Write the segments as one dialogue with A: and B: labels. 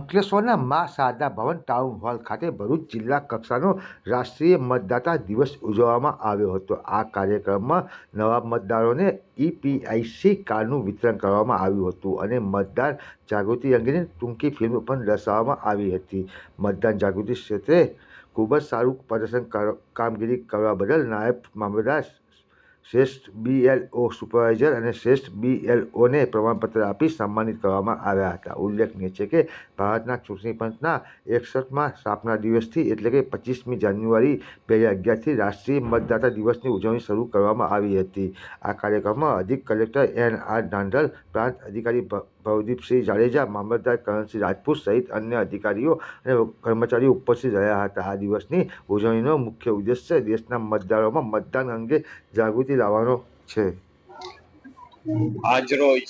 A: અંકલેશ્વરના મા શારદા ભવન town hall ખાતે ભરૂચ જિલ્લા કક્ષાનો રાષ્ટ્રીય મતદાતા દિવસ ઉજવવામાં આવ્યો હતો. આ કાર્યક્રમમાં નવા મતદારોને ઈપીઆઈસી કાર્ડનું વિતરણ કરવામાં આવ્યું હતું અને મતદાર જાગૃતિ અંગેની ટૂંકી ફિલ્મ પણ દર્શાવવામાં આવી હતી. મતદાન જાગૃતિ ક્ષેત્રે ખૂબ જ સારું પ્રદર્શન કામગીરી કરવા બદલ નાયબ મામલતદાર શ્રેષ્ઠ બીએલઓ સુપરવાઇઝર અને શ્રેષ્ઠ બીએલઓને પ્રમાણપત્ર આપી સન્માનિત કરવામાં આવ્યા હતા. ઉલ્લેખનીય છે કે ભારતના ચૂંટણી પંચના એકસઠમાં સ્થાપના દિવસથી એટલે કે પચીસમી જાન્યુઆરી બે હજાર અગિયારથી રાષ્ટ્રીય મતદાતા દિવસની ઉજવણી શરૂ કરવામાં આવી હતી. આ કાર્યક્રમમાં અધિક કલેક્ટર એન આર ધાંધલ, પ્રાંત અધિકારી ભવદીપસિંહ જાડેજા, મામલતદાર કરણસિંહ રાજપૂત સહિત અન્ય અધિકારીઓ અને કર્મચારીઓ ઉપસ્થિત રહ્યા હતા. આ દિવસની ઉજવણીનો મુખ્ય ઉદ્દેશ્ય દેશના મતદારોમાં મતદાન અંગે જાગૃતિ લાવવાનો છે.
B: આજરોજ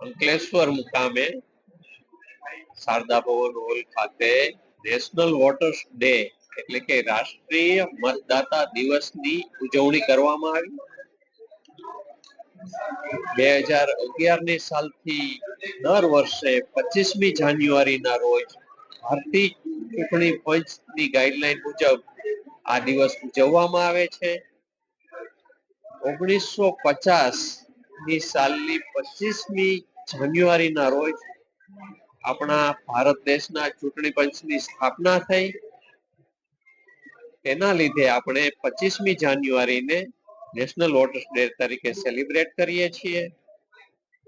B: અંકલેશ્વર મુકામે શારદા ભવન હોલ ખાતે નેશનલ વોટર્સ ડે એટલે કે રાષ્ટ્રીય મતદાતા દિવસની ઉજવણી કરવામાં આવી. બે હજાર અગિયારની સાલથી દર વર્ષે પચીસમી જાન્યુઆરીના રોજ ભારતીય ચૂંટણી પંચની ગાઈડલાઈન મુજબ આ દિવસ ઉજવવામાં આવે છે. ઓગણીસો પચાસની સાલની પચીસમી જાન્યુઆરીના રોજ આપણા ભારત દેશના ચૂંટણી પંચની સ્થાપના થઈ. તેના લીધે આપણે પચીસમી જાન્યુઆરીને નેશનલ વોટર્સ ડે તરીકે સેલિબ્રેટ કરીએ છીએ.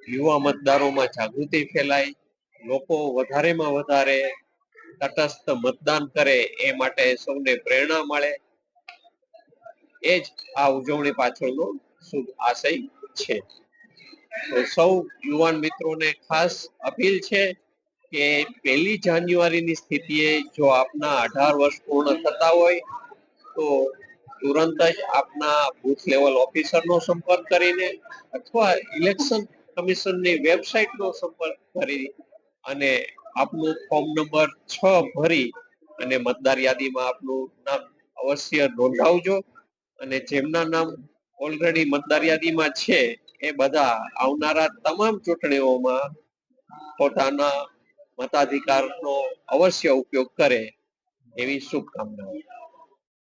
B: યુવા મતદારોમાં જાગૃતિ ફેલાય, લોકો વધારેમાં વધારે તટસ્થ મતદાન કરે એ માટે સૌને પ્રેરણા મળે. એ જ આ ઉજવણી પાછળનો શુભ આશય છે. તો સૌ યુવાન મિત્રોને ખાસ અપીલ છે કે પહેલી જાન્યુઆરીની સ્થિતિએ જો આપના અઢાર વર્ષ પૂર્ણ થતા હોય, તો તુરંત જ આપના બુથ લેવલ ઓફિસરનો સંપર્ક કરીને અથવા ઇલેક્શન કમિશનની વેબસાઇટનો સંપર્ક કરી અને આપનું ફોર્મ નંબર છ ભરી અને મતદાર યાદીમાં આપનું નામ અવશ્ય નોંધાવજો. અને જેમના નામ ઓલરેડી મતદાર યાદીમાં છે, એ બધા આવનારા તમામ ચૂંટણીઓમાં પોતાના મતાધિકારનો અવશ્ય ઉપયોગ કરે એવી શુભકામનાઓ.